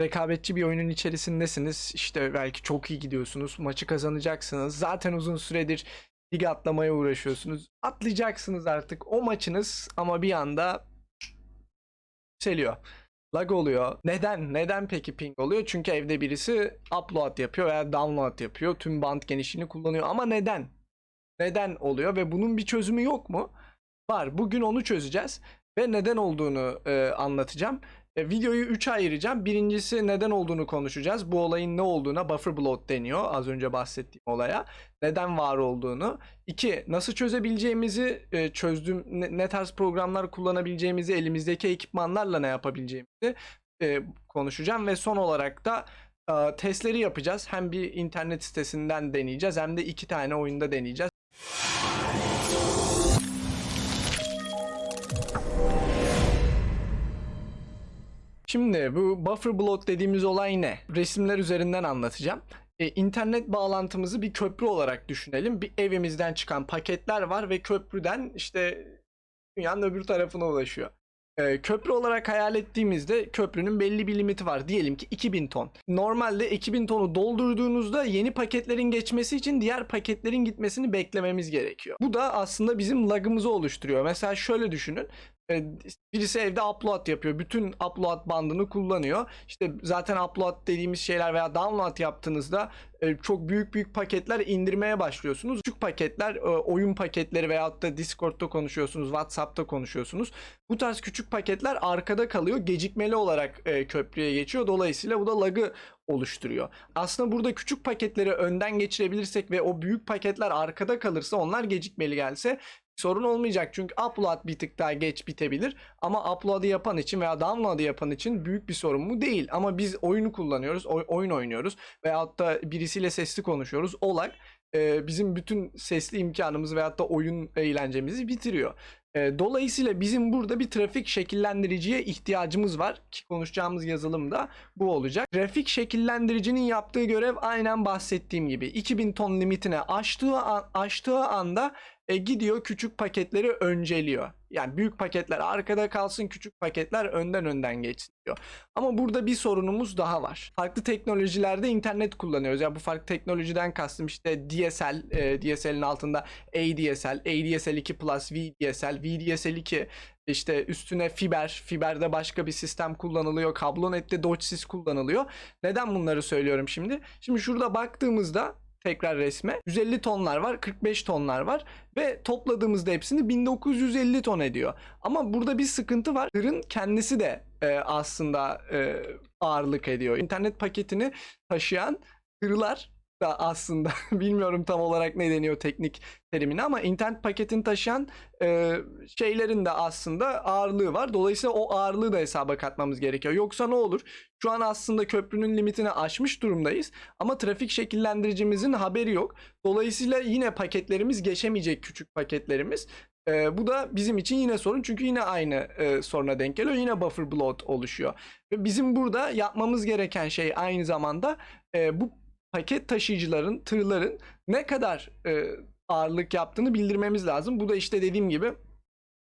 rekabetçi bir oyunun içerisindesiniz. İşte belki çok iyi gidiyorsunuz. Maçı kazanacaksınız. Zaten uzun süredir lig atlamaya uğraşıyorsunuz. Atlayacaksınız artık o maçınız ama bir anda yükseliyor. Lag oluyor. Neden? Neden peki ping oluyor? Çünkü evde birisi upload yapıyor veya download yapıyor. Tüm band genişliğini kullanıyor. Ama neden? Neden oluyor ve bunun bir çözümü yok mu? Var. Bugün onu çözeceğiz ve neden olduğunu e, anlatacağım. E, videoyu 3'e ayıracağım. Birincisi neden olduğunu konuşacağız. Bu olayın ne olduğuna buffer bloat deniyor. Az önce bahsettiğim olaya. Neden var olduğunu. İki, nasıl çözebileceğimizi e, çözdüğüm, ne, ne tarz programlar kullanabileceğimizi, elimizdeki ekipmanlarla ne yapabileceğimizi e, konuşacağım. Ve son olarak da e, testleri yapacağız. Hem bir internet sitesinden deneyeceğiz hem de iki tane oyunda deneyeceğiz. Şimdi bu buffer bloat dediğimiz olay ne? Resimler üzerinden anlatacağım. E, internet bağlantımızı bir köprü olarak düşünelim. Bir evimizden çıkan paketler var ve köprüden işte dünyanın öbür tarafına ulaşıyor. E, köprü olarak hayal ettiğimizde köprünün belli bir limiti var. Diyelim ki 2000 ton. Normalde 2000 tonu doldurduğunuzda yeni paketlerin geçmesi için diğer paketlerin gitmesini beklememiz gerekiyor. Bu da aslında bizim lagımızı oluşturuyor. Mesela şöyle düşünün. E, birisi evde upload yapıyor. Bütün upload bandını kullanıyor. İşte zaten upload dediğimiz şeyler veya download yaptığınızda e, çok büyük büyük paketler indirmeye başlıyorsunuz. Küçük paketler, e, oyun paketleri veyahut da Discord'da konuşuyorsunuz, WhatsApp'ta konuşuyorsunuz. Bu tarz küçük paketler arkada kalıyor. Gecikmeli olarak e, köprüye geçiyor. Dolayısıyla bu da lagı oluşturuyor. Aslında burada küçük paketleri önden geçirebilirsek ve o büyük paketler arkada kalırsa onlar gecikmeli gelse sorun olmayacak. Çünkü upload bir tık daha geç bitebilir. Ama upload'ı yapan için veya download'ı yapan için büyük bir sorun mu değil. Ama biz oyunu kullanıyoruz, oy- oyun oynuyoruz veyahut da birisiyle sesli konuşuyoruz. Olak e, bizim bütün sesli imkanımızı veyahut da oyun eğlencemizi bitiriyor. E, dolayısıyla bizim burada bir trafik şekillendiriciye ihtiyacımız var ki konuşacağımız yazılımda bu olacak. Trafik şekillendiricinin yaptığı görev aynen bahsettiğim gibi 2000 ton limitine aştığı an, aştığı anda e, gidiyor küçük paketleri önceliyor. Yani büyük paketler arkada kalsın, küçük paketler önden önden geçsin diyor. Ama burada bir sorunumuz daha var. Farklı teknolojilerde internet kullanıyoruz. Ya bu farklı teknolojiden kastım işte DSL, e, DSL'in altında ADSL, ADSL 2 Plus, VDSL, VDSL 2 işte üstüne fiber, fiberde başka bir sistem kullanılıyor. Kablonet'te DOCSIS kullanılıyor. Neden bunları söylüyorum şimdi? Şimdi şurada baktığımızda tekrar resme 150 tonlar var, 45 tonlar var ve topladığımızda hepsini 1950 ton ediyor. Ama burada bir sıkıntı var. Tırın kendisi de e, aslında e, ağırlık ediyor. İnternet paketini taşıyan tırlar da aslında bilmiyorum tam olarak ne deniyor teknik terimini ama internet paketini taşıyan e, şeylerin de aslında ağırlığı var. Dolayısıyla o ağırlığı da hesaba katmamız gerekiyor. Yoksa ne olur? Şu an aslında köprünün limitini aşmış durumdayız ama trafik şekillendiricimizin haberi yok. Dolayısıyla yine paketlerimiz geçemeyecek küçük paketlerimiz. E, bu da bizim için yine sorun çünkü yine aynı e, soruna denk geliyor. Yine buffer bloat oluşuyor. Ve bizim burada yapmamız gereken şey aynı zamanda e, bu paket taşıyıcıların, tırların ne kadar e, ağırlık yaptığını bildirmemiz lazım. Bu da işte dediğim gibi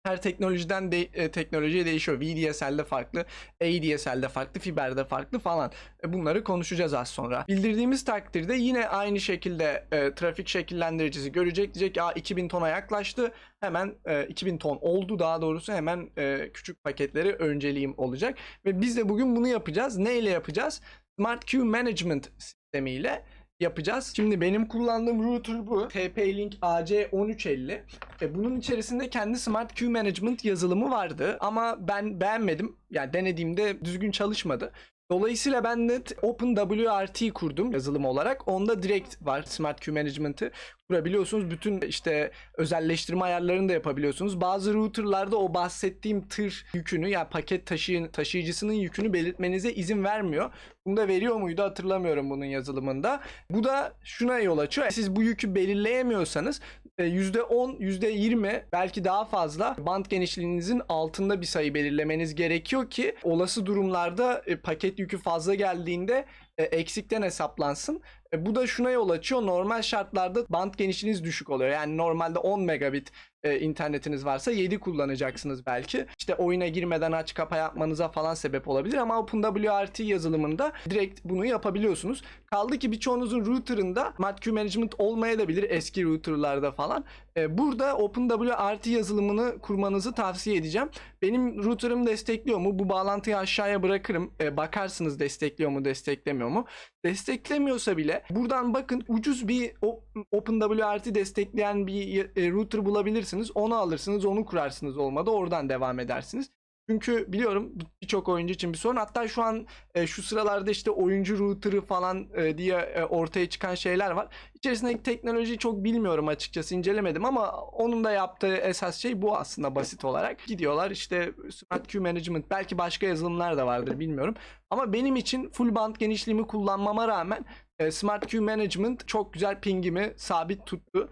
her teknolojiden de, e, teknolojiye değişiyor. VDSL'de farklı, ADSL'de farklı, fiberde farklı falan. E, bunları konuşacağız az sonra. Bildirdiğimiz takdirde yine aynı şekilde e, trafik şekillendiricisi görecek. Diyecek ya 2000 tona yaklaştı. Hemen e, 2000 ton oldu daha doğrusu hemen e, küçük paketleri önceliğim olacak. Ve biz de bugün bunu yapacağız. Ne ile yapacağız? Smart Queue Management sistemiyle yapacağız. Şimdi benim kullandığım router bu. TP-Link AC1350. E, bunun içerisinde kendi Smart Queue Management yazılımı vardı ama ben beğenmedim. Yani denediğimde düzgün çalışmadı. Dolayısıyla ben de OpenWRT kurdum yazılım olarak. Onda direkt var Smart Queue Management'ı kurabiliyorsunuz. Bütün işte özelleştirme ayarlarını da yapabiliyorsunuz. Bazı routerlarda o bahsettiğim tır yükünü yani paket taşıyın, taşıyıcısının yükünü belirtmenize izin vermiyor. Bunu da veriyor muydu hatırlamıyorum bunun yazılımında. Bu da şuna yol açıyor. Siz bu yükü belirleyemiyorsanız %10, %20 belki daha fazla band genişliğinizin altında bir sayı belirlemeniz gerekiyor ki olası durumlarda e, paket yükü fazla geldiğinde e, eksikten hesaplansın. E, bu da şuna yol açıyor. Normal şartlarda band genişliğiniz düşük oluyor. Yani normalde 10 megabit e, internetiniz varsa 7 kullanacaksınız belki. İşte oyuna girmeden aç kapa yapmanıza falan sebep olabilir ama OpenWRT yazılımında direkt bunu yapabiliyorsunuz. Kaldı ki birçoğunuzun router'ında Queue Management olmayabilir eski router'larda falan. E, burada OpenWRT yazılımını kurmanızı tavsiye edeceğim. Benim router'ım destekliyor mu? Bu bağlantıyı aşağıya bırakırım. E, bakarsınız destekliyor mu, desteklemiyor mu? Desteklemiyorsa bile buradan bakın ucuz bir OpenWRT destekleyen bir e, router bulabilirsiniz. Onu alırsınız, onu kurarsınız olmadı. Oradan devam edersiniz. Çünkü biliyorum birçok oyuncu için bir sorun. Hatta şu an e, şu sıralarda işte oyuncu router'ı falan e, diye e, ortaya çıkan şeyler var. İçerisindeki teknolojiyi çok bilmiyorum açıkçası incelemedim ama onun da yaptığı esas şey bu aslında basit olarak. Gidiyorlar işte Smart Queue Management belki başka yazılımlar da vardır bilmiyorum. Ama benim için full band genişliğimi kullanmama rağmen e, Smart Queue Management çok güzel pingimi sabit tuttu.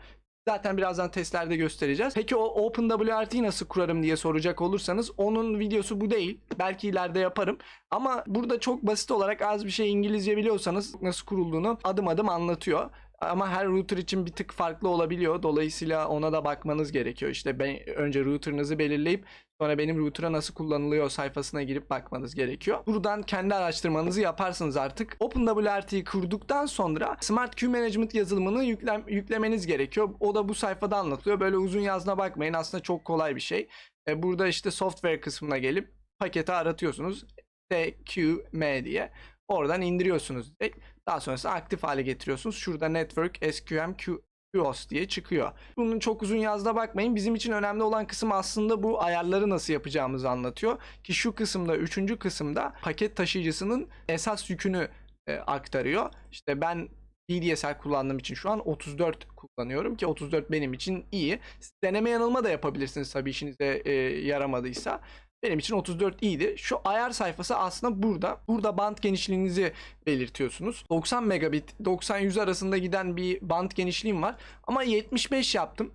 Zaten birazdan testlerde göstereceğiz. Peki o OpenWRT'yi nasıl kurarım diye soracak olursanız onun videosu bu değil. Belki ileride yaparım. Ama burada çok basit olarak az bir şey İngilizce biliyorsanız nasıl kurulduğunu adım adım anlatıyor. Ama her router için bir tık farklı olabiliyor. Dolayısıyla ona da bakmanız gerekiyor. İşte ben önce router'ınızı belirleyip sonra benim router'a nasıl kullanılıyor sayfasına girip bakmanız gerekiyor. Buradan kendi araştırmanızı yaparsınız artık. OpenWRT'yi kurduktan sonra Smart Queue Management yazılımını yüklem- yüklemeniz gerekiyor. O da bu sayfada anlatılıyor. Böyle uzun yazına bakmayın. Aslında çok kolay bir şey. E, burada işte software kısmına gelip paketi aratıyorsunuz. TQM diye. Oradan indiriyorsunuz direkt. Daha sonrasında aktif hale getiriyorsunuz. Şurada Network SQM Q QoS diye çıkıyor. Bunun çok uzun yazda bakmayın. Bizim için önemli olan kısım aslında bu ayarları nasıl yapacağımızı anlatıyor. Ki şu kısımda, üçüncü kısımda paket taşıyıcısının esas yükünü e, aktarıyor. İşte ben VDSL kullandığım için şu an 34 kullanıyorum ki 34 benim için iyi. Deneme yanılma da yapabilirsiniz tabii işinize e, yaramadıysa. Benim için 34 iyiydi. Şu ayar sayfası aslında burada. Burada band genişliğinizi belirtiyorsunuz. 90 megabit 90-100 arasında giden bir band genişliğim var. Ama 75 yaptım.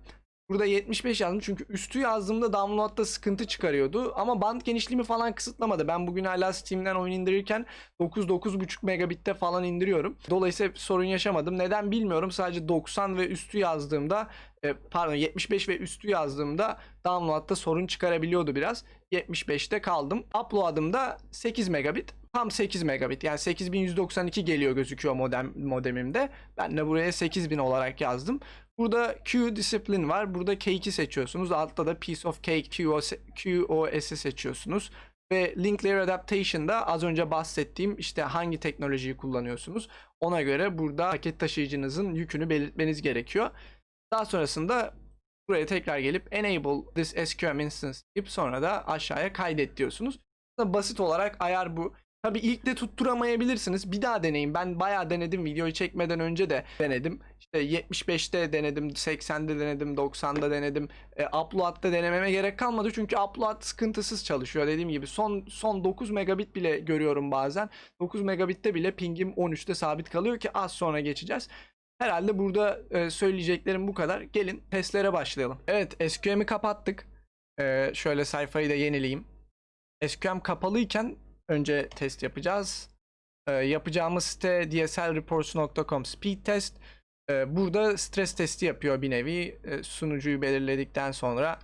Burada 75 yazdım çünkü üstü yazdığımda download'da sıkıntı çıkarıyordu. Ama band genişliğimi falan kısıtlamadı. Ben bugün hala Steam'den oyun indirirken 9-9.5 megabitte falan indiriyorum. Dolayısıyla sorun yaşamadım. Neden bilmiyorum. Sadece 90 ve üstü yazdığımda e, pardon 75 ve üstü yazdığımda download'da sorun çıkarabiliyordu biraz. 75'te kaldım. Upload'ımda 8 megabit. Tam 8 megabit. Yani 8192 geliyor gözüküyor modem modemimde. Ben de buraya 8000 olarak yazdım. Burada Q discipline var. Burada K2 seçiyorsunuz. Altta da piece of cake QoS, QoS'i seçiyorsunuz. Ve link layer adaptation'da az önce bahsettiğim işte hangi teknolojiyi kullanıyorsunuz. Ona göre burada paket taşıyıcınızın yükünü belirtmeniz gerekiyor. Daha sonrasında buraya tekrar gelip enable this SQM instance deyip sonra da aşağıya kaydet diyorsunuz. Basit olarak ayar bu. Tabi ilk de tutturamayabilirsiniz. Bir daha deneyin. Ben bayağı denedim. Videoyu çekmeden önce de denedim. İşte 75'te denedim, 80'de denedim, 90'da denedim. E, upload'da denememe gerek kalmadı. Çünkü upload sıkıntısız çalışıyor. Dediğim gibi son son 9 megabit bile görüyorum bazen. 9 megabitte bile pingim 13'te sabit kalıyor ki az sonra geçeceğiz. Herhalde burada e, söyleyeceklerim bu kadar. Gelin testlere başlayalım. Evet SQM'i kapattık. E, şöyle sayfayı da yenileyim. SQM kapalıyken önce test yapacağız. E, yapacağımız site dslreports.com speed test. E, burada stres testi yapıyor bir nevi. E, sunucuyu belirledikten sonra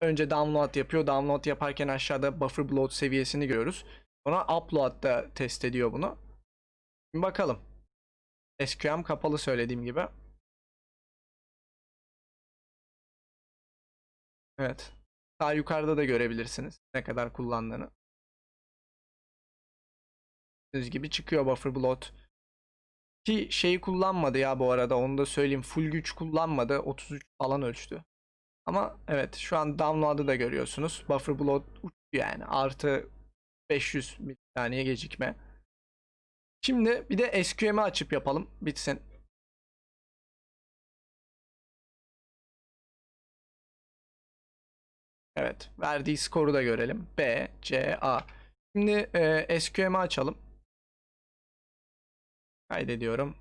önce download yapıyor. Download yaparken aşağıda buffer bloat seviyesini görüyoruz. Sonra upload'da test ediyor bunu. Şimdi bakalım. SQM kapalı söylediğim gibi. Evet. Sağ yukarıda da görebilirsiniz ne kadar kullandığını. Gördüğünüz gibi çıkıyor buffer bloat. Ki şeyi kullanmadı ya bu arada onu da söyleyeyim. Full güç kullanmadı. 33 falan ölçtü. Ama evet şu an download'ı da görüyorsunuz. Buffer bloat yani. Artı 500 milisaniye gecikme. Şimdi bir de SQM'i açıp yapalım. Bitsin. Evet. Verdiği skoru da görelim. B, C, A. Şimdi e, SQM'i açalım. Kaydediyorum.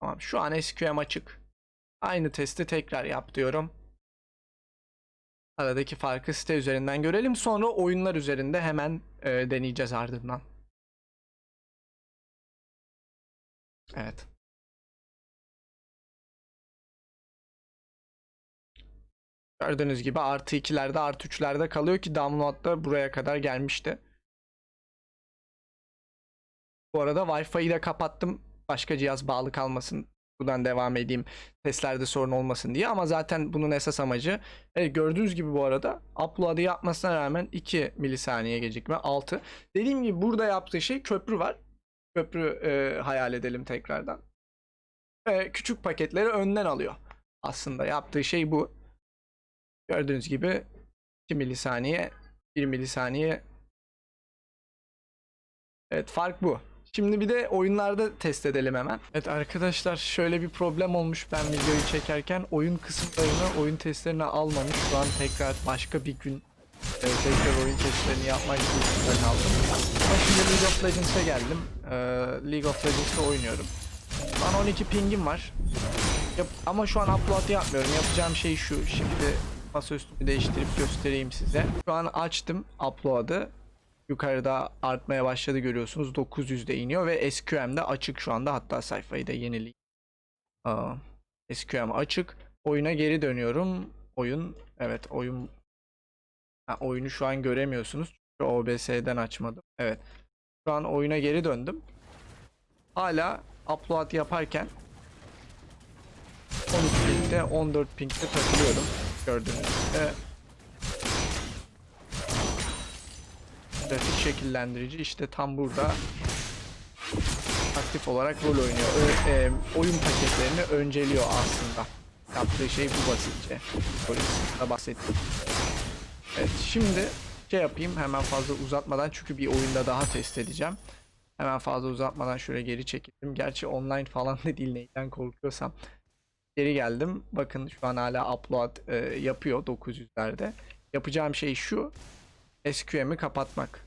Tamam. Şu an SQM açık. Aynı testi tekrar yap diyorum. Aradaki farkı site üzerinden görelim. Sonra oyunlar üzerinde hemen e, deneyeceğiz ardından. Evet. Gördüğünüz gibi artı 2'lerde artı 3'lerde kalıyor ki download da buraya kadar gelmişti. Bu arada Wi-Fi'yi de kapattım. Başka cihaz bağlı kalmasın. Buradan devam edeyim. Testlerde sorun olmasın diye. Ama zaten bunun esas amacı evet, gördüğünüz gibi bu arada upload'ı yapmasına rağmen 2 milisaniye gecikme 6. Dediğim gibi burada yaptığı şey köprü var. Köprü e, hayal edelim tekrardan. Ve küçük paketleri önden alıyor. Aslında yaptığı şey bu. Gördüğünüz gibi 2 milisaniye 1 milisaniye Evet fark bu. Şimdi bir de oyunlarda test edelim hemen. Evet arkadaşlar şöyle bir problem olmuş ben videoyu çekerken oyun kısımlarını oyun testlerine almamış. Şu an tekrar başka bir gün e, tekrar oyun testlerini yapmak için aldım. Ama şimdi League of Legends'e geldim. E, League of Legends'te oynuyorum. Şu an 12 pingim var. Yap- ama şu an upload yapmıyorum. Yapacağım şey şu. Şimdi masaüstümü değiştirip göstereyim size. Şu an açtım upload'ı. Yukarıda artmaya başladı görüyorsunuz. 900'de iniyor ve SQM'de açık şu anda. Hatta sayfayı da yenileyim. SQM açık. Oyuna geri dönüyorum. Oyun evet oyun ha, oyunu şu an göremiyorsunuz. Çünkü OBS'den açmadım. Evet. Şu an oyuna geri döndüm. Hala upload yaparken 13 pingde 14 pingde takılıyorum. Gördüğünüz gibi. Grafik şekillendirici işte tam burada aktif olarak rol oynuyor. Ö- e, oyun paketlerini önceliyor aslında. Yaptığı şey bu basitçe. Polis'te bahsettim. Evet şimdi şey yapayım hemen fazla uzatmadan çünkü bir oyunda daha test edeceğim. Hemen fazla uzatmadan şöyle geri çekildim. Gerçi online falan da değil neyden korkuyorsam. Geri geldim. Bakın şu an hala upload e, yapıyor 900'lerde. Yapacağım şey şu. SQM'i kapatmak.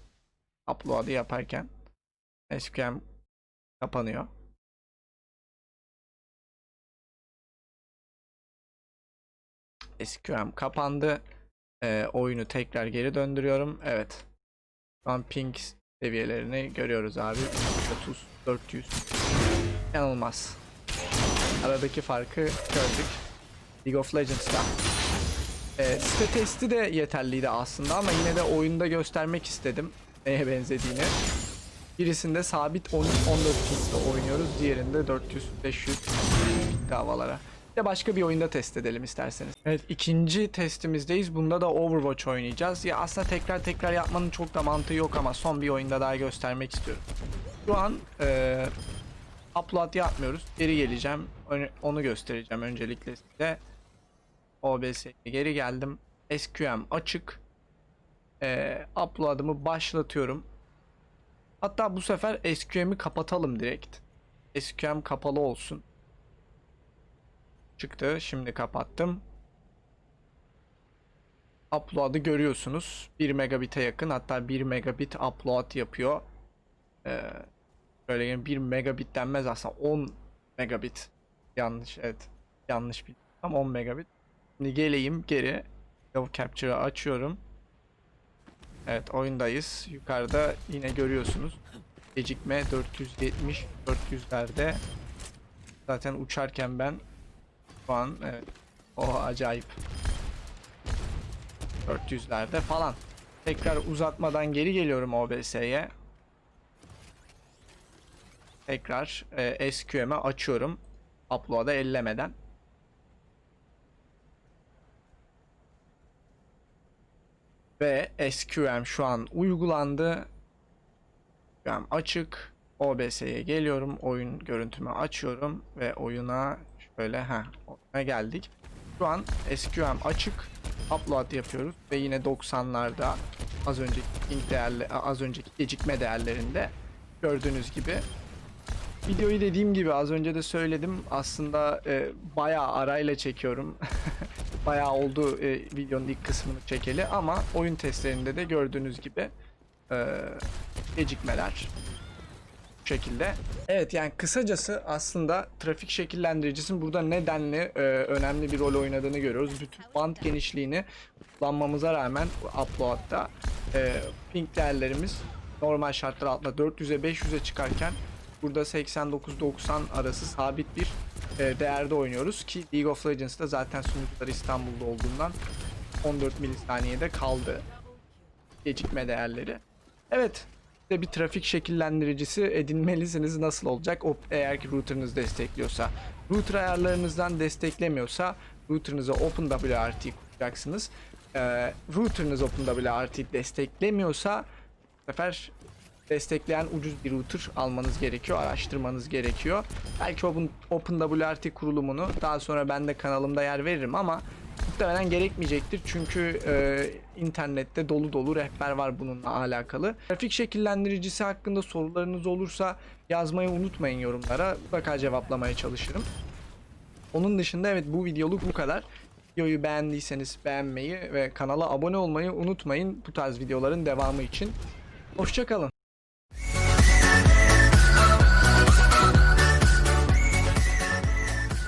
Upload'ı yaparken SQM kapanıyor. SQM kapandı. Ee, oyunu tekrar geri döndürüyorum. Evet. Şu an ping seviyelerini görüyoruz abi. 30, 400. Yanılmaz. Aradaki farkı gördük. League of Legends'ta. Ee, site testi de yeterliydi aslında ama yine de oyunda göstermek istedim neye benzediğini. Birisinde sabit 13-14 pingle oynuyoruz. Diğerinde 400-500 pingle havalara. Bir de başka bir oyunda test edelim isterseniz. Evet ikinci testimizdeyiz. Bunda da Overwatch oynayacağız. Ya aslında tekrar tekrar yapmanın çok da mantığı yok ama son bir oyunda daha göstermek istiyorum. Şu an e, upload yapmıyoruz. Geri geleceğim. Onu- göstereceğim öncelikle size. OBS'ye geri geldim. SQM açık. Ee, upload'ımı başlatıyorum. Hatta bu sefer SQM'i kapatalım direkt. SQM kapalı olsun. Çıktı. Şimdi kapattım. Upload'ı görüyorsunuz. 1 megabit'e yakın hatta 1 megabit upload yapıyor. Ee, böyle yani 1 megabit denmez aslında 10 megabit. Yanlış evet. Yanlış bildim. Tam 10 megabit. Şimdi geleyim geri. Yellow Capture'ı açıyorum. Evet oyundayız. Yukarıda yine görüyorsunuz. Gecikme 470 400'lerde. Zaten uçarken ben şu an evet. O acayip. 400'lerde falan. Tekrar uzatmadan geri geliyorum OBS'ye. Tekrar e, SQM'i açıyorum. Upload'a ellemeden. Ve SQM şu an uygulandı. SQM açık. OBS'ye geliyorum. Oyun görüntümü açıyorum ve oyuna şöyle ha oyuna geldik. Şu an SQM açık. Upload yapıyoruz ve yine 90'larda az önceki değerli az önceki gecikme değerlerinde gördüğünüz gibi Videoyu dediğim gibi az önce de söyledim. Aslında e, bayağı arayla çekiyorum. bayağı oldu e, videonun ilk kısmını çekeli ama oyun testlerinde de gördüğünüz gibi e, gecikmeler bu şekilde. Evet yani kısacası aslında trafik şekillendiricisinin burada nedenli e, önemli bir rol oynadığını görüyoruz. Bütün band genişliğini kullanmamıza rağmen upload'da e, ping değerlerimiz normal şartlar altında 400'e 500'e çıkarken burada 89-90 arası sabit bir e, değerde oynuyoruz ki League of Legends'da zaten sunucular İstanbul'da olduğundan 14 milisaniyede kaldı gecikme değerleri. Evet de bir trafik şekillendiricisi edinmelisiniz. Nasıl olacak? O eğer ki router'ınız destekliyorsa. Router ayarlarınızdan desteklemiyorsa router'ınıza OpenWRT kuracaksınız. Ee, router'ınız OpenWRT desteklemiyorsa bu sefer destekleyen ucuz bir router almanız gerekiyor, araştırmanız gerekiyor. Belki Open, OpenWRT kurulumunu daha sonra ben de kanalımda yer veririm ama muhtemelen gerekmeyecektir çünkü e, internette dolu dolu rehber var bununla alakalı. Trafik şekillendiricisi hakkında sorularınız olursa yazmayı unutmayın yorumlara. Mutlaka cevaplamaya çalışırım. Onun dışında evet bu videoluk bu kadar. Videoyu beğendiyseniz beğenmeyi ve kanala abone olmayı unutmayın bu tarz videoların devamı için. Hoşçakalın.